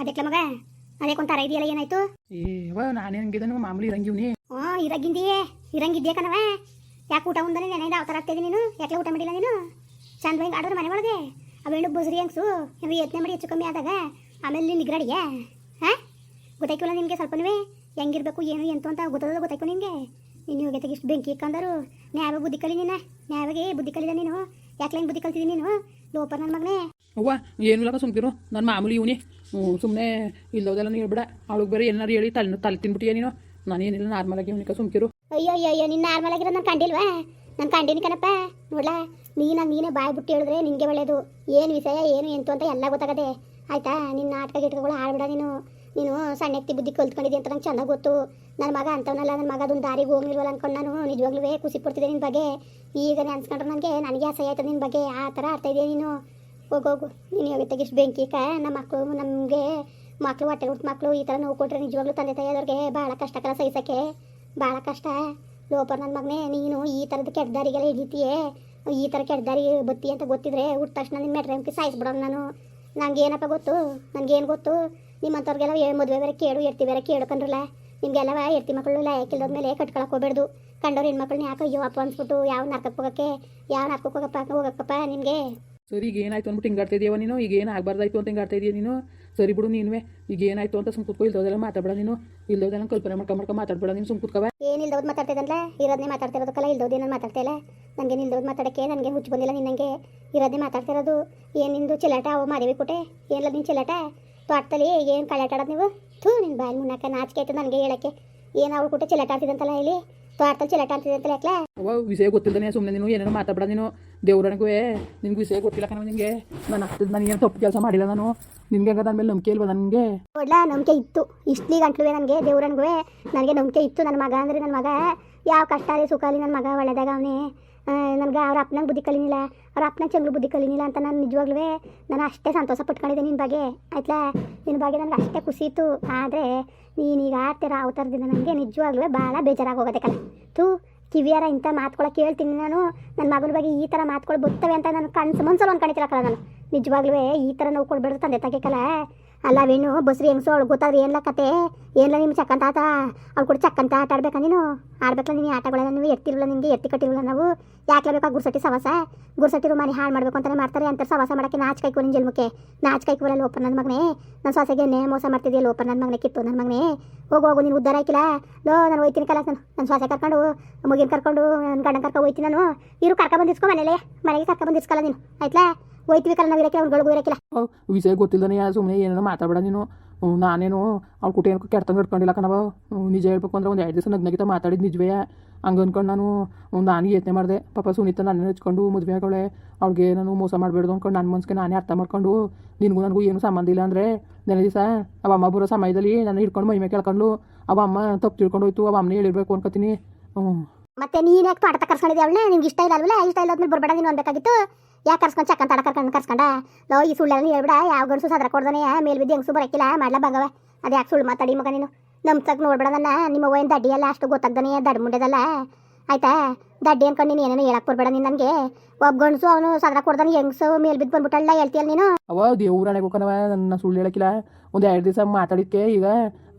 ಅದಕ್ಕೆ ಮಗ ಅದೇ ಒಂಥರ ಇದೆಯಲ್ಲ ಏನಾಯ್ತು? ಏವ ನಾನೇ ಹಂಗಿದನು ಮಾಮೂಲಿ ಇರಂಗಿವ್ನಿ ಹ್ಞೂ ಇರಂಗಿದ್ದೀಯೇ ಇರಂಗಿದ್ಯಾ ಕಣವ ಯಾಕೆ ಊಟ ಉಂದನೆ ನೆನೆ ಯಾವ ಥರ ಆಗ್ತಿದ್ದೀನಿ ನೀನು? ಯಾಕೆ ಊಟ ಮಾಡಿಲ್ಲ ನೀನು? ಚಂದ ಹಿಂಗೆ ಆಡೋರು ಮನೆ ಒಳಗೆ ಅವೆಣ್ಣು ಬುಸ್ರಿ ಹಂಗ್ಸು? ಹೆಂಗೆ ಯತ್ನೆ ಮಾಡಿ ಹೆಚ್ಚು ಕಮ್ಮಿ ಆದಾಗ ಆಮೇಲೆ ನೀನು ನಿಗ್ರಾಡಿಯಾ ಹಾಂ? ಗೊತ್ತಾಯ್ಕಿಲ್ಲ ನಿಮಗೆ ಸ್ವಲ್ಪನೂ ಹೆಂಗಿರ್ಬೇಕು ಏನು ಎಂತು ಅಂತ ಗೊತ್ತದ ಗೊತ್ತಾಯ್ತು ನಿಮಗೆ ನೀನು ಯೋಗ್ಯತೆಗೆ ಇಷ್ಟು ಬೆಂಕಿ ಇಕ್ಕಂದರು. ನ್ಯಾಯ ಬುದ್ಧಿ ಕಲಿ ನೀನು. ನ್ಯಾಯವಾಗಿ ಬುದ್ಧಿ ಕಲಿದ ನೀನು. ಯಾಕೆ ಹೆಂಗೆ ಬುದ್ಧಿ ಕಲ್ತಿದ್ದೀನಿ ನೀನು? ಲೋಪರ್ ನನ್ನ ಮಗನೇ. ಅವ್ವ, ಏನು ಇಲ್ಲ ಸುಮ್ಕಿರು. ನನ್ನ ಮಾಮೂಲಿ ಇವನಿ. ಸುಮ್ಮನೆ ಇಲ್ಲದೆಲ್ಲ ನೀನು ಹೇಳ್ಬೇಡ ಅವಳಿಗೆ ಬೇರೆ ಏನಾರು ಹೇಳಿ ತಲೆ ತಲೆ ತಿನ್ಬಿಟ್ಟಿಯ ನೀನು? ನಾನೇನಿಲ್ಲ, ನಾರ್ಮಲ್ ಆಗಿ ಇವನಿಕ ಸುಮ್ಕಿರು. ಅಯ್ಯೋ ಅಯ್ಯೋ ನೀನು ನಾರ್ಮಲ್ ಆಗಿರೋ ನಾನು ಕಂಡಿಲ್ವಾ? ನಾನು ಕಂಡಿನಿ ಕಣಪ್ಪ. ನೋಡ್ಲಾ, ನೀನ ನೀನೇ ಬಾಯ್ ಬಿಟ್ಟು ಹೇಳಿದ್ರೆ ನಿಂಗೆ ಒಳ್ಳೇದು. ಏನು ವಿಷಯ, ಏನು ಎಂತು ಅಂತ ಎಲ್ಲ ಗೊತ್ತಾಗದೆ. ಆಯ್ತಾ? ನಿನ್ನ ನಾಟಕ ಗಿಟಕಗಳು ಆಡ್ಬೇಡ ನೀನು. ನೀನು ಸಣ್ಣಕ್ಕೆ ಬುದ್ಧಿ ಕಲ್ತ್ಕೊಂಡಿದ್ದೆ ಅಂತ ನಂಗೆ ಚೆನ್ನಾಗಿ ಗೊತ್ತು. ನನ್ನ ಮಗ ಅಂತವನಲ್ಲ ನನ್ನ ಮಗ ಅದೊಂದು ದಾರಿಗೆ ಹೋಗಿಲ್ವಲ್ಲ ಅನ್ಕೊಂಡು ನಾನು. ನಿಜವಾಗ್ಲೂ ಖುಷಿ ಪಡ್ತಿದ್ದೆ ನಿನ್ನ ಬಗ್ಗೆ. ಈಗ ಅನ್ಸ್ಕೊಂಡ್ರೆ ನನಗೆ ನನಗೆ ಅಸಹ್ಯ ಆಯ್ತದೆ ನಿನ್ನ ಬಗ್ಗೆ. ಆ ಥರ ಆಡ್ತಾ ಇದೆಯಾ ನೀನು. ಹೋಗು ಹೋಗು. ನೀನು ಯಾವ ತೆಗಿಸ್ ಬೆಂಕಿ ಕ ನಮ್ಮ ಮಕ್ಕಳು ನಮಗೆ ಮಕ್ಕಳು ಹೊಟ್ಟೆ ಹುಟ್ಟು ಮಕ್ಕಳು ಈ ಥರ ನೋವು ಕೊಟ್ಟರೆ ನಿಜವಾಗ್ಲೂ ತಂದೆ ತಾಯಿಯವ್ರಿಗೆ ಭಾಳ ಕಷ್ಟಕರ ಸಹಿಸೋಕ್ಕೆ. ಭಾಳ ಕಷ್ಟ. ಲೋಪರ್ ನನ್ನ ಮಗನೇ, ನೀನು ಈ ಥರದ ಕೆಟ್ಟ ದಾರಿಗೆಲ್ಲ ಹಿಡಿತೀಯೇ ಈ ಥರ ಕೆಟ್ಟ ದಾರಿ ಬತ್ತಿ ಅಂತ ಗೊತ್ತಿದ್ರೆ ಹುಟ್ಟ ತಕ್ಷಣ ನಿನ್ನ ಮೆಟ್ರೆ ಸಾಯಿಸ್ಬಿಡೋಣ ನಾನು. ನನಗೆ ಏನಪ್ಪ ಗೊತ್ತು? ನನಗೇನು ಗೊತ್ತು? ನಿಮ್ಮಂಥವ್ರಿಗೆಲ್ಲ ಮದುವೆ ಬೇರೆ ಕೇಳು, ಎರ್ತಿ ಬೇರೆ ಕೇಳ್ಕೊಂಡ್ರಲ್ಲ ನಿಮಗೆಲ್ಲವ ಎರ್ತಿ ಮಕ್ಕಳು ಲಾಯಕ್ಕಿಲ್ದದ ಮೇಲೆ ಕಟ್ಕೊಳಕ್ಕೆ ಹೋಗ್ಬೇಡ್ದು. ಕಂಡವ್ರು ಹೆಣ್ಮಕ್ಳನ್ನ ಯಾಕೋ ಅಯ್ಯೋ ಅಪ್ಪ ಅನ್ಸ್ಬಿಟ್ಟು, ಯಾವ ನರ್ಕಕ್ಕೆ ಹೋಗಕ್ಕೆ, ಯಾವ ನರ್ಕಕ್ಕೆ ಹೋಗಪ್ಪ, ಹೋಗಕ್ಕಪ್ಪ ನಿನಗೆ ಸರಿ ಈಗ ಏನಾಯ್ತು ಅಂದ್ಬಿಟ್ಟು ಹಿಂಗೆ ಆಡ್ತಾ ಇದೀಯವ ನೀನು? ಈಗ ಏನು ಆಗಬಾರ್ದಾಯ್ತು ಅಂತ ಹಿಂಗೆ ಆಡ್ತಾ ಇದೀಯ ನೀನು? ಸರಿ ಬಿಡು ನೀನುವೆ. ಈಗ ಏನಾಯ್ತು ಅಂತ ಸುಮ್ ಕೂತ್ಕೊ ಇಲ್ದೋದೆಲ್ಲ ಮಾತಾಡಬೇಡ ನೀನು. ಇಲ್ದೋದೆಲ್ಲ ಕಲ್ಪನೆ ಮಾಡ್ಕೊಂಡು ಮಾಡ್ಕೊಂಡು ಮಾತಾಡಬೇಡ ನೀನು, ಸುಮ್ ಏನು ಏನಿಲ್ದವ್ದು ಮಾತಾಡ್ತಿದ್ದಲ್ಲ ಇರೋದನ್ನೇ ಮಾತಾಡ್ತಿರೋದಕ್ಕಲ್ಲ ಇಲ್ದೋದು ಏನೇನು ಮಾತಾಡ್ತಾ ಇಲ್ಲ? ನನಗೆ ನಿಲ್ದೋದು ಮಾತಾಡೋಕ್ಕೆ, ನನಗೆ ಹುಚ್ಚು ಬಂದಿಲ್ಲ ನಿನ್ನಂಗೆ ಇರೋದನ್ನೇ ಮಾತಾಡ್ತಿರೋದು ಏನು ನಿಂದು ಚಿಲಾಟ ಅವು ಮಾದೇವಿ ಕೊಟ್ಟೆ ಏನಿಲ್ಲ ನಿನ್ನ ಚಿಲಾಟ ತೋಟದಲ್ಲಿ ಏನು ಕಳೆ ಆಟಾಡೋದು ನೀವು? ಥೂ ನಿನ್ನ ಬಾಯಲ್ಲಿ ಮುನ್ನಾಕ ನಾಚಿಕೆ ಆಯ್ತು ನನಗೆ ಹೇಳಕ್ಕೆ. ಏನು ಅವ್ಳು ಕೊಟ್ಟೆ ಚಿಲಾಟ ಆಡ್ತಿದ್ದಂತಲ್ಲ ಇಲ್ಲಿ ತೋಟದಲ್ಲಿ ಚಿಲಾಟ ಅಂತ ಯಾಕೆ ಅವ ವಿಷಯ ಗೊತ್ತಿಲ್ಲದೇ ಸುಮ್ಮನೆ ನೀನು ಏನೇನೋ ಮಾತಾಡ್ಬೇಡ ನೀನು. ದೇವ್ರನಿಗೂ ನಿನ್ಗೆ ವಿಷಯ ಗೊತ್ತಿಲ್ಲ ಕಣ ನಿನಗೆ. ನಾನು ಹತ್ತಿದ ನಾನು ಏನು ತಪ್ಪು ಕೆಲಸ ಮಾಡಿಲ್ಲ ನಾನು. ನಿನಗೆ ಹಂಗ ನನ್ನ ಮೇಲೆ ನಂಬಿಕೆ ಇಲ್ವಾ ನನಗೆ? ಒಳ್ಳ ನಂಬಿಕೆ ಇತ್ತು. ಇಷ್ಟಲಿ ಗಂಟ್ಲುವೆ ನನಗೆ ದೇವ್ರನ್ಗುವೆ ನನಗೆ ನಂಬಿಕೆ ಇತ್ತು ನನ್ನ ಮಗ ಅಂದರೆ ನನ್ನ ಮಗ. ಯಾವ ಕಷ್ಟ ಅಲ್ಲಿ ಸುಖ ಅಲ್ಲಿ ನನ್ನ ಮಗ ಒಳ್ಳೆದಾಗ ಅವನೇ. ನನಗೆ ಅವ್ರ ಅಪ್ಪನಂಗೆ ಬುದ್ಧಿ ಕಲಿನಿಲ್ಲ, ಅವ್ರ ಅಪ್ಪನ ಚಂಗ್ಳು ಬುದ್ಧಿ ಕಲಿನಿಲ್ಲ ಅಂತ ನಾನು ನಿಜವಾಗ್ಲೂ ನಾನು ಅಷ್ಟೇ ಸಂತೋಷ ಪಟ್ಕೊಂಡಿದ್ದೆ ನಿನ್ನ ಬಗ್ಗೆ. ಆಯ್ತಾ ನಿನ್ನ ಬಗ್ಗೆ ನನಗೆ ಅಷ್ಟೇ ಖುಷಿ ಇತ್ತು. ಆದರೆ ನೀನೀಗ ಆಡ್ತಿರ ಅವತಾರದಿಂದ ನನಗೆ ನಿಜವಾಗ್ಲೂ ಭಾಳ ಬೇಜಾರಾಗಿ ಹೋಗೋದೆ ಕಲ ತೂ ಕಿವಿಯಾರ ಇಂಥ ಮಾತುಗಳ ಕೇಳ್ತೀನಿ ನಾನು. ನನ್ನ ಮಗನ ಬಗ್ಗೆ ಈ ಥರ ಮಾತುಗಳು ಬರ್ತವೆ ಅಂತ ನಾನು ಕನ್ಸು ಮನ್ಸಲ್ಲಿ ಅನ್ಕೊಂಡಿರಕ್ಕಲ್ಲ ನಾನು. ನಿಜವಾಗ್ಲೂ ಈ ಥರ ನೋವು ಕೊಡ್ಬೇಡ್ದು ತಂದೆ ತಾಗಿಕಲ್ಲ ಅಲ್ಲ ವೇಣು, ಬಸ್ರಿ ಹೆಂಗಸು ಅವಳು ಗೊತ್ತಾದ್ರೆ ಏನ್ಲ ಕತೆ? ಏನ್ಲ ನಿಮ್ಮ ಚಕ್ಕಂತ ಆತ? ಅವ್ರು ಕೂಡ ಚಕ್ಕಂತ ಆಟ ಆಡ್ಬೇಕಾ ನೀನು? ಆಡ್ಬೇಕಲ್ಲ ನೀನು ಆಟಗಳೆಲ್ಲ ನೀವು ಎತ್ತಿರಲ್ಲ ನಿಮಗೆ ಎತ್ತಿ ಕಟ್ಟಿರಲ್ಲ ನಾವು? ಯಾಕೆ ಬೇಕಾ ಗುರ್ಸಟ್ಟಿ ಸವಾಸ? ಗುರ್ಸಟ್ಟಿರು ಮನೆ ಹಾಳು ಮಾಡಬೇಕು ಅಂತಲೇ ಮಾಡ್ತಾರೆ ಅಂತ ಸವಾಸ ಮಾಡೋಕ್ಕೆ ನಾಚ್ ಕೈಕೋ ನಿನ್ನ ಜನ್ಮಕ್ಕೆ. ನಾಚ್ ಕೈಕೋ ಓಪನ್ ನನ್ನ ಮಗನೇ. ನನ್ನ ನೇ ಮೋಸ ಮಾಡ್ತಿದ್ಯಾ ಓಪನ್ ನನ್ನ ಮಗನೇ, ಕಿತ್ತು ನನ್ನ ಮಗನೇ? ಹೋಗು ಹೋಗು, ನೀನು ಉದ್ದಾರ ಆಯ್ಕಿಲ್ಲ? ಲೋ, ನಾನು ಹೋಯ್ತೀನಿ ಕಲ ನಾನು. ನನ್ನ ಸೊಸೆ ಕರ್ಕೊಂಡು, ಮಗಿನ ಕರ್ಕೊಂಡು ನನ್ನ ಗಂಡನ ಕರ್ಕೊಂಡು ಹೋಯ್ತೀನಿ ನಾನು. ಇರು, ಕರ್ಕ ಬಂದಿಸ್ಕೊ ಮನೇಲೆ. ಮನೆಗೆ ಕರ್ಕ ಬಂದಿಸ್ಕಲ್ಲ ನೀನು. ಆಯ್ತಾ ಹೋಯ್ತೀವಿ ಕಲ್ಲ ನಾವು ಇರಕ್ಕೆ ಅವ್ನುಗಳಿಗೂ ಇರಕ್ಕಿಲ್ಲ. ವಿಷಯ ಗೊತ್ತಿಲ್ದಾನೆ ಸುಮ್ಮನೆ ಏನೇನೋ ಮಾತಾಡಬೇಡ ನೀನು. ನಾನೇನು ಅವ್ಳು ಕುಟಿ ಏನಕ್ಕೂ ಕೆಡ್ತಂಗೆ ಇಟ್ಕೊಂಡಿಲ್ಲ ಕಣವ ನಿಜ ಹೇಳ್ಬೇಕು ಅಂದ್ರೆ ಒಂದು ಎರಡು ದಿವಸ ನಗ್ನಗಿತ ಮಾತಾಡಿದ್ದು ನಿಜವೇ. ಹಂಗೆ ಅಂದ್ಕೊಂಡು ನಾನು ನಾನು ಯೋಚನೆ ಮಾಡಿದೆ. ಪಾಪ ಸುನೀತ ನನ್ನ ಹಚ್ಕೊಂಡು ಮದುವೆ ಆಗೋಳೆ. ಅವ್ಳಿಗೆ ನಾನು ಮೋಸ ಮಾಡಬೇಡ್ದು ಅಂದ್ಕೊಂಡು ನನ್ನ ಮನ್ಸಿಗೆ ನಾನೇ ಅರ್ಥ ಮಾಡ್ಕೊಂಡು ನಿನಗೂ ನನಗೂ ಏನು ಸಂಬಂಧ ಇಲ್ಲ ಅಂದರೆ ನೆನೆ ದಿವಸ ಅವ ಅಮ್ಮ ಬರೋ ಸಮಯದಲ್ಲಿ ನನ್ನ ಹಿಡ್ಕೊಂಡು ಮೈಮೆ ಕೇಳ್ಕೊಂಡು ಅವ ಅಮ್ಮ ತಪ್ಪು ತಿಳ್ಕೊಂಡು ಹೋಯ್ತು ಅವ ಅಮ್ಮನೇ ಹೇಳಿರ್ಬೇಕು ಅನ್ಕೋತೀನಿ. ಹ್ಞೂ ಮತ್ತೆ ನೀನು ಯಾಕೆ ಪಾಠ ಕರ್ಸ್ಕೊಂಡಿದ್ದೆ ಅವಳನ್ನ? ನಿಮ್ಗೆ ಇಷ್ಟ ಇಲ್ಲ ಅಲ್ವಲ್ಲ? ಇಷ್ಟ ಇಲ್ಲ ಅದ್ಮೇಲೆ ಬರಬೇಡ ನೀನು ಅನ್ಬೇಕಾಗಿತ್ತು. ಯಾಕೆ ಕರ್ಸ್ಕೊಂಡು ಚಕ್ಕಂತ ಆಡ ಕರ್ಕೊಂಡು ಕರ್ಸ್ಕೊಂಡ? ಲೋ ಈ ಸುಳ್ಳೆಲ್ಲ ಹೇಳ್ಬಿಡ ಯಾವ ಗಂಡಸು ಸದ್ರ ಕೊಡ್ದಾನೆ? ಮೇಲ್ ಬಿದ್ದು ಹೆಂಗಸು ಬರಕ್ಕಿಲ್ಲ ಮಾಡ್ಲಾ ಬಂಗವ? ಅದು ಯಾಕೆ ಸುಳ್ಳು ಮಾತಾಡಿ ಮಗ ನೀನು? ನಮ್ಮ ತಗ್ ನೋಡ್ಬೇಡ ನನ್ನ ನಿಮ್ಮ ವೈನ್ ದಡ್ಡಿ ಎಲ್ಲ ಅಷ್ಟು ಗೊತ್ತಾಗ್ದಾನೆ ದಡ್ ಮುಂಡೆದಲ್ಲ? ಆಯ್ತಾ? ದಡ್ಡಿ ಅನ್ಕೊಂಡು ನೀನು ಏನೇನು ಹೇಳಕ್ ಬರ್ಬೇಡ ನೀನು ನನಗೆ. ಒಬ್ಬ ಗಂಡಸು ಅವನು ಸದ್ರ ಕೊಡ್ದಾನೆ ಹೆಂಗಸು ಮೇಲ್ ಬಿದ್ದು ಬಂದ್ಬಿಟ್ಟಲ್ಲ ಹೇಳ್ತೀಯಲ್ಲ ನೀನು? ಅವ ದೇವ್ರಾಣೆ ಹೋಗೋನವ ನನ್ನ ಸುಳ್ಳು ಹೇಳಕ್ಕಿಲ್ಲ ಒಂದು ಎರಡು ದಿವಸ ಮಾತಾಡಿದ್ಕೆ ಈಗ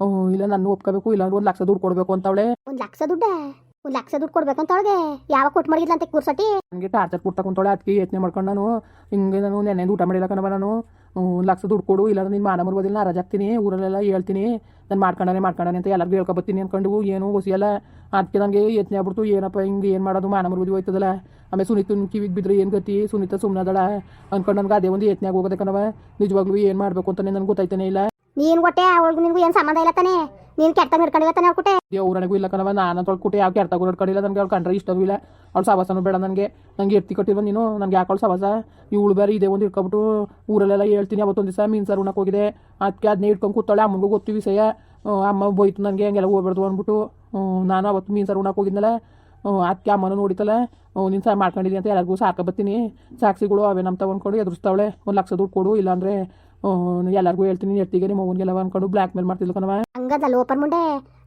ಓ ಇಲ್ಲ ನನ್ನ ಒಪ್ಕೋಬೇಕು ಇಲ್ಲ ಒಂದು ಲಕ್ಷ ದುಡ್ಡು ಕೊಡಬೇಕು ಅಂತವಳೆ. ಒಂದು ಲಕ್ಷ ದುಡ್ಡ? ಒಂದು ಲಕ್ಷ ದುಡ್ಡು ಕೊಡ್ಬೇಕಂತ ಅವಳಿಗೆ. ಯಾವಾಗ ಕೊಟ್ಟು ಮಾಡಿಲ್ಲ ಅಂತ ಕೂರ್ಸಟಿ ನನಗೆ ಟಾರ್ಚರ್ ಕೊಡ್ತಾ ಕುಂತವಳೆ ಅದಕ್ಕೆ ಯೋಚನೆ ಮಾಡ್ಕೊಂಡು ನಾನು. ಹಿಂಗೆ ನಾನು ನೆನೆದು ಊಟ ಮಾಡಿಲ್ಲ ಕಣವ ನಾನು. ಒಂದು ಲಕ್ಷ ದುಡ್ಡು ಕೊಡು ಇಲ್ಲ ನಿನ್ನ ಮಾನ ಮರ್ಬೋದಿಲ್ಲ ನಾ ರಜಾಕ್ತೀನಿ ಊರಲ್ಲೆಲ್ಲ ಹೇಳ್ತೀನಿ. ನಾನು ಮಾಡ್ಕೊಂಡಾನೆ ಮಾಡ್ಕೊಂಡಾನೆ ಅಂತ ಎಲ್ಲರಿಗೂ ಹೇಳ್ಕೊಬತ್ತೀನಿ ಅನ್ಕೊಂಡು ಏನು ಹೊಸಿಯಲ್ಲ ಅದಕ್ಕೆ ನನಗೆ ಯೋಚನೆ ಆಗ್ಬಿಡ್ತು ಏನಪ್ಪ ಹಿಂಗೆ ಏನು ಮಾಡೋದು ಮಾನ ಮರ್ಬೋದಿ ಹೋಯ್ತದಲ್ಲ. ಆಮೇಲೆ ಸುನೀತನ ಕಿವಿಗೆ ಬಿದ್ದರೆ ಏನು ಗತಿ? ಸುನೀತ ಸುಮ್ಮನದಳ ಅನ್ಕೊಂಡು ನನಗೆ ಅದೇ ಒಂದು ಆಗೋಗದೆ ಕಣವ ನಿಜವಾಗ್ಲೂ ಏನು ಮಾಡಬೇಕು ಅಂತಲೇ ನನಗೆ ಗೊತ್ತಾಯ್ತಾನೆ ಇಲ್ಲ. ನೀನು ಕೊಟ್ಟೆ ಅವಳಿಗೂ ನಿನಗೂ ಏನು ಸಂಬಂಧ ಇಲ್ಲ ತಾನೆ? ನೀನು ಕೆಟ್ಟ ಹಿಡ್ಕೊಂಡಿಲ್ಲ ತಾನೆ ಕೊಟ್ಟೆ ದೇವ್ರನಿಗೂ ಇಲ್ಲ ಕಣವ ನಾನು ತೊಳ್ಕೊಟ್ಟು ಕುಟೆ ಯಾವ ಕೆಟ್ಟ ಕಡಿಲ್ಲ ನನಗೆ. ಅವ್ಳು ಕಂಡ್ರೆ ಇಷ್ಟವೂ ಇಲ್ಲ. ಅವ್ಳು ಸವಾಸನೂ ಬೇಡ ನನಗೆ. ನಂಗೆ ಎತ್ತಿ ಕಟ್ಟಿಲ್ವ ನೀನು? ನನಗೆ ಯಾಕೆ ಅವ್ಳು ಸವಾಸ? ಇವಳು ಬೇರೆ ಇದೇ ಒಂದು ಇಟ್ಕೊಬಿಟ್ಟು ಊರಲ್ಲೆಲ್ಲ ಹೇಳ್ತೀನಿ. ಅವತ್ತೊಂದು ದಿವಸ ಮೀನು ಸಾರು ಉಣಕ್ಕೆ ಹೋಗಿದೆ. ಅದಕ್ಕೆ ಅದನ್ನೇ ಇಟ್ಕೊಂಡು ಕೂತಾಳೆ. ಅಮ್ಮಗೂ ಗೊತ್ತು ವಿಷಯ ಅಮ್ಮ ಬೋಯ್ತು ನನಗೆ. ಹಂಗೆಲ್ಲ ಹೋಗ್ಬಾರ್ದು ಅಂದ್ಬಿಟ್ಟು. ನಾನು ಅವತ್ತು ಮೀನು ಸಾರು ಉಣಕ್ಕೆ ಹೋಗಿದ್ನಲ್ಲ. ಅದಕ್ಕೆ ಅಮ್ಮನೂ ನೋಡಿತಲ್ಲ. ನಿನ್ನ ಸಹ ಮಾಡ್ಕೊಂಡಿದ್ದೀನಿ ಅಂತ ಎಲ್ಲರಿಗೂ ಸಾಕ ಬರ್ತೀನಿ. ಸಾಕ್ಷಿಗಳು ಅವೇ ನಮ್ಮ ತಗೊಂಡ್ಕೊಂಡು ಎದುರಿಸ್ತಾವಳೆ. ಒಂದು ಲಕ್ಷ ದುಡ್ಡು ಕೊಡು, ಇಲ್ಲಾಂದರೆ ಎಲ್ಲರಿಗೂ ಹೇಳ್ತೀನಿ. ಎತ್ತಿಗೆ ನಿಮ್ಮ ಅವನಿಗೆಲ್ಲ ಅಂದ್ಕೊಂಡು ಬ್ಲ್ಯಾಕ್ ಮೇಲ್ ಮಾಡ್ತಿದ್ಲು ಕಣವ ಹಂಗದ ಲೋಪರ್ ಮುಂಡೆ?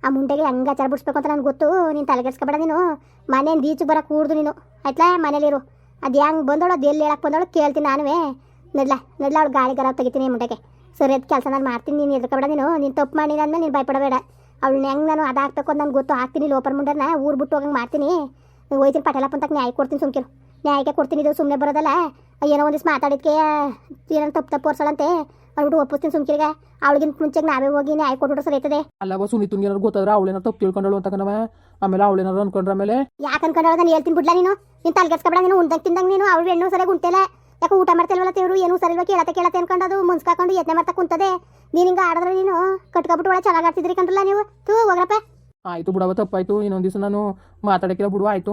ಆ ಮುಂಡೆಗೆ ಹೆಂಗೆ ಆಚಾರ ಬಿಡಿಸ್ಬೇಕು ಅಂತ ನನಗೆ ಗೊತ್ತು. ನೀನು ತಲೆಗೆಡ್ಸ್ಕೊಬೇಡ ನೀನು. ಮನೇನ ಬೀಚ್ ಬರಕ್ಕೆ ಕೂಡ್ದು ನೀನು. ಆಯ್ತಾ ಮನೇಲಿರು ಅದು ಹೆಂಗೆ ಬಂದೋಳು, ಅದು ಎಲ್ಲಿ ಹೇಳಕ್ಕೆ ಬಂದೋಳು ಕೇಳ್ತೀನಿ ನಾನುವೇ. ನಡ್ಲ ನಡ್ಲ, ಅವ್ಳು ಗಾಳಿ ಗರ ತೆಗಿತೀನಿ ಮುಂಡೆಗೆ. ಸರಿ, ಅದು ಕೆಲಸ ನಾನು ಮಾಡ್ತೀನಿ. ನೀನು ಎದ್ರಕಬೇಡ ನೀನು. ನೀನು ತಪ್ಪು ಮಾಡಿ ಅಂದ್ಮೇಲೆ ನೀನು ಭಯಪಡಬೇಡ. ಅವಳನ್ನ ಹೆಂಗೆ ನಾನು ಅದು ಹಾಕ್ಬೇಕು ಅಂತ ನನಗೆ ಗೊತ್ತು. ಹಾಕ್ತೀನಿ ಲೋಪರ್ ಮುಂಡೆನ. ಊರು ಬಿಟ್ಟು ಹೋಗಂಗೆ ಮಾಡ್ತೀನಿ. ಹೋಯ್ತೀನಿ ಪಟೇಲಪ್ಪ ಅಂತ ನ್ಯಾಯ ಕೊಡ್ತೀನಿ ಸುಮ್ಕಿರು. ನ್ಯಾಯಕ್ಕೆ ಕೊಡ್ತೀನಿ ಇದು ಸುಮ್ಮನೆ ಬರೋದಲ್ಲ. ಏನೋ ಒಂದಿವ್ಸ ಮಾತಾಡಿದ್ಕೆ, ಏನೋ ತಪ್ಪು ತಪ್ಪು ಓರ್ಸಳಂತೆ ಅಂದ್ಬಿಟ್ಟು ಒಪ್ಪಿಸ್ತೀನಿ ಸುಮ್ಕಿರಿಗೆ. ಅವಳಿಗಿಂತ ಮುಂಚೆಗೆ ನಾವೇ ಹೋಗಿ ಆಯ್ ಕೊಟ್ಬಿಟ್ರೆ ಸರಿ ಅಲ್ಲ ಅಲ್ಲವ ಸುನೀತನ್ಗೆ ಏನಾರು ಗೊತ್ತಾದ್ರೆ ಅವಳೇನಾರು ತಪ್ಪು ತಿಳ್ಕೊಂಡಳು ಅಂತ ಕಣವ ಆಮೇಲೆ ಅವಳೇನಾರು ಅನ್ಕೊಂಡ್ರ ಆಮೇಲೆ? ಯಾಕೆ ಅನ್ಕೊಂಡವ ನಾನು ಹೇಳ್ತೀನಿ ಬಿಡ್ಲಾ ನೀನು? ನೀನು ತಲೆಗೆಸ್ಕೊಬೇಡ ನೀನು ಉಂದಂಗೆ ತಿಂದಂಗೆ ನೀನು ಅವಳು ಹೆಣ್ಣು ಸರಿಯಾಗಿ ಉಂಟೆಲ್ಲ ಯಾಕೆ ಊಟ ಮಾಡ್ತಿಲ್ವಲ್ಲ ತೇವರು ಏನು ಸರಿಲ್ವ ಕೇಳತ್ತೆ ಕೇಳತ್ತೆ ಅನ್ಕೊಂಡು ಅದು ಮುನ್ಸ್ಕಾಕೊಂಡು ಯತ್ನೆ ಮಾಡ್ತಾ ಕುಂತದೆ. ನೀನು ಹಿಂಗೆ ಆಡಿದ್ರೆ ನೀನು ಕಟ್ಕೊಬಿಟ್ಟು ಒಳಗೆ ಚೆನ್ನಾಗಿ ಆಡ್ತಿದ್ರಿ ಕಂಡ್ರಲ್ಲ ನೀವು? ತೂ ಹೋಗ್ರಪ್ಪ. ಆಯಿತು ಬಿಡವ, ತಪ್ಪಾಯ್ತು. ಇನ್ನೊಂದು ದಿವಸ ನಾನು ಮಾತಾಡೋಕ್ಕಿಲ್ಲ ಬಿಡುವ ಆಯ್ತು.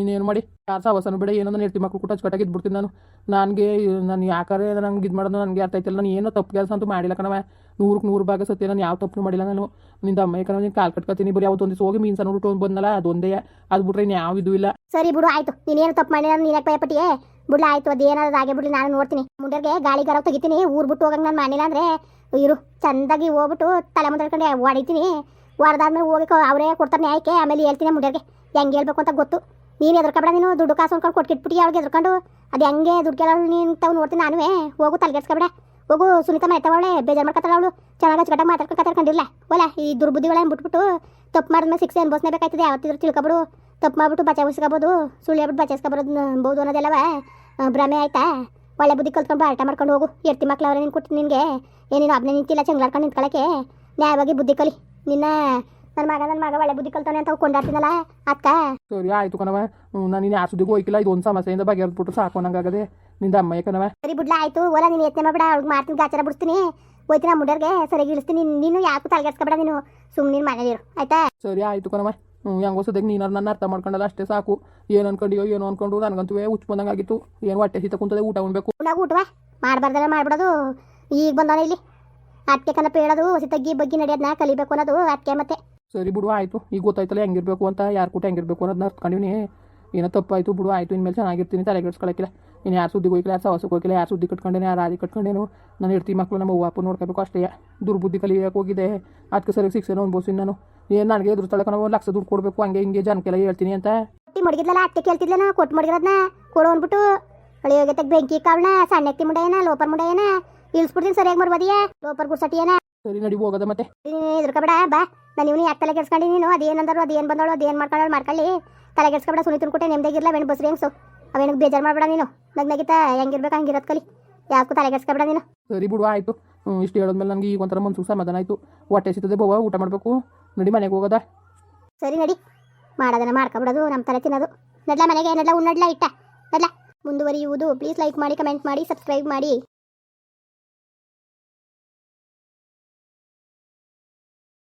ಇನ್ನೇನು ಮಾಡಿ? ಯಾರು ಸಾವಸನ ಬೇಡ, ಏನೋ ನಾನು ಹೆಂಡ್ತಿ ಮಕ್ಕಳು ಕೂಡ ಅಚ್ಚುಕಟ್ಟಾಗಿ ಇದ್ಬಿಡ್ತೀನಿ ನಾನು. ನನಗೆ, ನಾನು ಯಾಕಾರೆ ನಂಗೆ ಇದು ಮಾಡೋದು ನನಗೆ ಅರ್ಥ ಆಯ್ತಿಲ್ಲ. ನಾನು ಏನೋ ತಪ್ಪು ಕೆಲಸ ಅಂತೂ ಮಾಡಿಲ್ಲ ಕಣವ ನೂರಕ್ಕೆ ನೂರು ಭಾಗ ಸತ್ಯ, ನಾನು ಯಾವ ತಪ್ಪು ಮಾಡಿಲ್ಲ ನಾನು. ನಿಂದ ಅಮ್ಮ ಕಣ ನೀನು ಕಾಲು ಕಟ್ಕೊತೀನಿ. ಬರೀ ಅವತ್ತು ಒಂದು ಹೋಗಿ ಮೀನ್ಸ್ ಸಣ್ಣ ಟೋನ್ ಬಂದಲ್ಲ ಅದೊಂದೇ. ಅದು ಬಿಟ್ರೆ ಇನ್ನು ಯಾವ ಇದು ಇಲ್ಲ. ಸರಿ ಬಿಡು, ಆಯ್ತು. ನೀನೇನು ತಪ್ಪು ಮಾಡಿ ನಾನು ನೀನಕ್ಕೆ ಭಯಪಟ್ಟಿಯೇ? ಬಿಡ್ಲ, ಆಯ್ತು. ಅದೇನಾದ್ರು ಹಾಗೆ ಬಿಡ್ಲಿ, ನಾನು ನೋಡ್ತೀನಿ. ಮುಂಡರ್ಗೆ ಗಾಳಿ ಗರ ತೆಗಿತೀನಿ, ಊರ್ ಬಿಟ್ಟು ಹೋಗಂಗೆ ನಾನು ಮಾಡಿಲ್ಲ ಅಂದ್ರೆ, ಇರು, ಚಂದಾಗಿ ಹೋಗ್ಬಿಟ್ಟು ತಲೆ ಮುಂದೆ ಹೊಡಿತೀನಿ. ವಾರದಾದ್ಮೇಲೆ ಹೋಗಿ ಅವರೇ ಕೊಡ್ತಾರೆ ನ್ಯಾಯಕ್ಕೆ ಆಮೇಲೆ ಹೇಳ್ತೀನಿ ಮುಂಡರ್ಗೆ. ಹೆಂಗೆ ಹೇಳ್ಬೇಕು ಅಂತ ಗೊತ್ತು. ನೀನು ಎದ್ರಕಬೇಡ ನೀನು ದುಡ್ಡು ಕಾಸು ಅಂದ್ಕೊಂಡು ಕೊಟ್ಕಿಟ್ಬಿಟ್ಟು ಅವ್ರಿಗೆ ಎದ್ಕೊಂಡು ಅದು ಹೆಂಗೆ ದುಡ್ಡು ಕೇಳೋ ನೀನು ತಾವು ನೋಡ್ತೀನಿ ನಾನುವೇ. ಹೋಗು ತಲೆಗೆಡ್ಸ್ಕೊಬೇಡ ಹೋಗು ಸುನೀತಾ ಮಾಡ್ತಾವಳೆ ಬೇಜಾರು ಮಾಡ್ಕೊತಾಳೆ ಅವಳು. ಚೆನ್ನಾಗಿ ಅಚ್ಚುಕಟ್ಟಾಗಿ ಮಾತಾಡ್ಕೊಂಡು ಕತಾಡ್ಕೊಂಡಿಲ್ಲ ಒಲ್ಲ ಈ ದುರ್ಬುದ್ಧಿಗಳನ್ನ ಬಿಟ್ಬಿಟ್ಟು ತಪ್ಪು ಮಾಡಿದ್ಮೇಲೆ ಶಿಕ್ಷೆ ಬೇಕಾಯ್ತದೆ. ಯಾವತ್ತಿದ್ರು ತಿಳ್ಕೊಬಿಡು. ತಪ್ಪು ಮಾಡ್ಬಿಟ್ಟು ಬಚಾಯಿಸ್ಕೋಬೋದು ಸುಳ್ಳು ಹೇಳ್ಬಿಟ್ಟು ಬಚಾಯಿಸ್ಕೊಬೋದು ಅನ್ನೋದೆಲ್ಲವ ಆ, ಭ್ರಮೆ ಆಯ್ತಾ? ಒಳ್ಳೆ ಬುದ್ಧಿ ಕಲ್ತ್ಕೊಂಡು ಆಟ ಮಾಡ್ಕೊಂಡು ಹೋಗು. ಎರ್ತಿ ಮಕ್ಳು ಅವ್ರೆ ಕೊಟ್ಟು ನಿನಗೆ. ಏನೇನು ಒಬ್ಬನೇ ನಿಂತಿಲ್ಲ ಚಂಗ್ಲಾಡ್ಕೊಂಡು ನಿಂತ್ಕೊಳ್ಳೋಕ್ಕೆ ನ್ಯಾಯವಾಗಿ ಬುದ್ಧಿ ಕಲಿ. ನಿನ್ನ ನನ್ನ ಮಗ ನನ್ನ ಮಗ ಒಳ್ಳೆ ಬುದ್ಧಿ ಕಲ್ತಾನೆ ಅಂತ ಕೊಂಡಾಡ್ತೀನಲ್ಲ ಅಕ್ಕ ಸರಿ ಆಯ್ತು ಕಣವ ನಾನು ನೀನು ಯಾರ ಸುದ್ದಿಗೂ ಹೋಯ್ಕಿಲ್ಲ ಇದೊಂದು ಸಮಸ್ಯೆಯಿಂದ ಬಗೆಹರಿದ್ಬಿಟ್ಟು ಸಾಕು ಅನ್ನಂಗಾಗದೆ ನಿಂದ ಅಮ್ಮಯ್ಯ ಕಣವ ಸರಿ ಬಿಡ್ಲ ಆಯ್ತು. ಓಲ ನೀನು ಯತ್ನೆ ಮಾಡ್ಬೇಡ ಅವ್ಳಿಗೆ ಮಾಡ್ತೀನಿ ಗಾಚಾರ ಬಿಡಿಸ್ತೀನಿ. ಹೋಯ್ತೀನಿ ಆ ಮುಡ್ಯರ್ಗೆ ಸರಿಯಾಗಿ ಇಳಿಸ್ತೀನಿ. ನೀನು ಯಾಕೂ ತಲೆಗೆಡ್ಸ್ಕೊಬೇಡ ನೀನು. ಸುಮ್ಮನೆ ಮನೇಲಿರು ಆಯ್ತಾ? ಸರಿ ಆಯ್ತು ಕಣವ ಹೆಂಗೋ ಸದ್ಯಕ್ಕೆ ನೀನ್ ನನ್ನ ಅರ್ಥ ಮಾಡ್ಕೊಂಡಲ್ಲ ಅಷ್ಟೇ ಸಾಕು. ಏನು ಅನ್ಕೊಂಡಿಯೋ ಏನೋ ಅನ್ಕೊಂಡು ನನಗಂತೂ ಹುಚ್ಚು ಬಂದಂಗಾಗಿತ್ತು ಏನು ಹೊಟ್ಟೆ ಸೀತ ಕುಂತದೆ ಊಟ ಉಣ್ಬೇಕು. ನಾವು ಊಟವಾ? ಮಾಡಬಾರ್ದಲ್ಲ ಮಾಡ್ಬಿಡೋದು. ಈಗ ಬಂದವನ ಇಲ್ಲಿ. ಅದಕ್ಕೆ ಕನಪ ಹೇಳೋದು ಹೊಸ ತಗ್ಗಿ ಬಗ್ಗೆ ನಡೆಯೋದನ್ನ ಕಲಿಬೇಕು ಅನ್ನೋದು ಅದಕ್ಕೆ ಮತ್ತೆ. ಸರಿ ಬಿಡು ಆಯಿತು. ಈಗ ಗೊತ್ತಾಯ್ತಲ್ಲ ಹೆಂಗಿರ್ಬೇಕು ಅಂತ ಯಾರು ಕೂಟ ಹೆಂಗಿರ್ಬೇಕು ಅನ್ನೋದನ್ನ ಅರ್ತ್ಕೊಂಡಿವ್ನಿ. ಏನೋ ತಪ್ಪಾಯಿತು ಬಿಡು ಆಯಿತು. ಇನ್ಮೇಲೆ ಚೆನ್ನಾಗಿರ್ತೀನಿ ತಲೆಗೆಡ್ಸ್ಕೊಳಕ್ಕಿಲ್ಲ ಇನ್ನು ಯಾರು ಸುದ್ದಿ ಹೋಗಿಲ್ಲ ಯಾರು ಸವಸಕ್ಕೆ ಹೋಗಿಲ್ಲ ಯಾರು ಸುದ್ದಿ ಕಟ್ಕೊಂಡೇನೆ ಯಾರು ಆದಿ ಕಟ್ಕೊಂಡೇನು. ನಾನು ಇರ್ತಿ ಮಕ್ಕಳು ನಮ್ಮ ಅವ್ವ ಅಪ್ಪ ನೋಡ್ಕೋಬೇಕು ಅಷ್ಟೇ. ದುರ್ಬುದ್ಧಿ ಕಲಿಯೋಕೆ ಹೋಗಿದೆ. ಅದಕ್ಕೆ ಸರಿ ಸಿಕ್ಸೇನೋ ಅನ್ಬೋಸಿನ ನಾನು. ಏನು ನನಗೆ ಎದುರು ತಳಕ ನಾವು ಲಕ್ಷ ದುಡ್ಡು ಕೊಡಬೇಕು ಹಂಗೆ ಹಿಂಗೆ ಜನಕ್ಕೆಲ್ಲ ಹೇಳ್ತೀನಿ ಅಂತ. ಕೊಟ್ಟಿ ಮಡಗಿದ್ಲಲ್ಲ ಅತ್ತೆ ನಾವು ಕೊಟ್ಟು ಮಡಗಿರೋದನ್ನ ಕೊಡು ಅಂದ್ಬಿಟ್ಟು. ತೆಗ್ ಬೆಂಕಿ ಕಾವಣ ಸಣ್ಣ ಎತ್ತಿ ಲೋಪರ್ ಮುಂಡ ಏನ ಇಳಿಸ್ಬಿಡ್ತೀನಿ ಸರಿಯಾಗಿ ಮಾಡ್ಬೋದಿಯಾ ಲೋಪರ್ ಗುಡ್ಸಟಿ ಏನ? ಸರಿ ನಡಿ ಹೋಗೋದ ಮತ್ತೆ. ಇದ್ರಕಬೇಡ ಬಾ. ನಾನು ಇವನಿ ಯಾಕೆ ತಲೆ ಕೆಡ್ಸ್ಕೊಂಡು ನೀನು? ಅದೇನಂದ್ರು ಅದೇನು ಬಂದಳು ಅದೇನು ಮಾಡ್ಕೊಳ್ಳೋ ಮಾಡ್ಕೊಳ್ಳಿ. ತಲೆ ಕೆಡ್ಸ್ಕೊಬೇಡ ಸುನಿತನ್ ನಿಮ್ದೇ ಇರಲ್ಲ ಬೇಣ ಬಸ್ರಿ ಹೆಂಗ್ಸು? ಅವೇನಿಗೆ ಬೇಜಾರು ಮಾಡ್ಬೇಡ ನೀನು. ನಗ್ ನಗಿತ ಹೆಂಗಿರ್ಬೇಕು ಹಂಗಿರೋದು ಕಲಿ. ಯಾಕೂ ತಲೆ ಕೆಡ್ಸ್ಕೊಬೇಡ ನೀನು. ಸರಿ ಬಿಡು ಆಯಿತು. ಇಷ್ಟು ಹೇಳೋದ್ಮೇಲೆ ನನಗೆ ಈಗ ಒಂಥರ ಮನ್ಸು ಸಮಾಧಾನ ಆಯಿತು. ಹೊಟ್ಟೆ ಸಿಗ್ತದೆ ಬೋವ ಊಟ ಮಾಡಬೇಕು. ನಡಿ ಮನೆಗೆ ಹೋಗೋದ. ಸರಿ ನಡಿ. ಮಾಡೋದನ್ನ ಮಾಡ್ಕೊಬಿಡೋದು ನಮ್ಮ ತಲೆ ತಿನ್ನೋದು. ನಡ್ಲ ಮನೆಗೆ ನಡ್ಲ ಉಣ್ಣಡ್ಲ ಇಟ್ಟ. ನಡ್ಲ. ಮುಂದುವರಿಯುವುದು. ಪ್ಲೀಸ್ ಲೈಕ್ ಮಾಡಿ ಕಮೆಂಟ್ ಮಾಡಿ ಸಬ್ಸ್ಕ್ರೈಬ್ ಮಾಡಿ.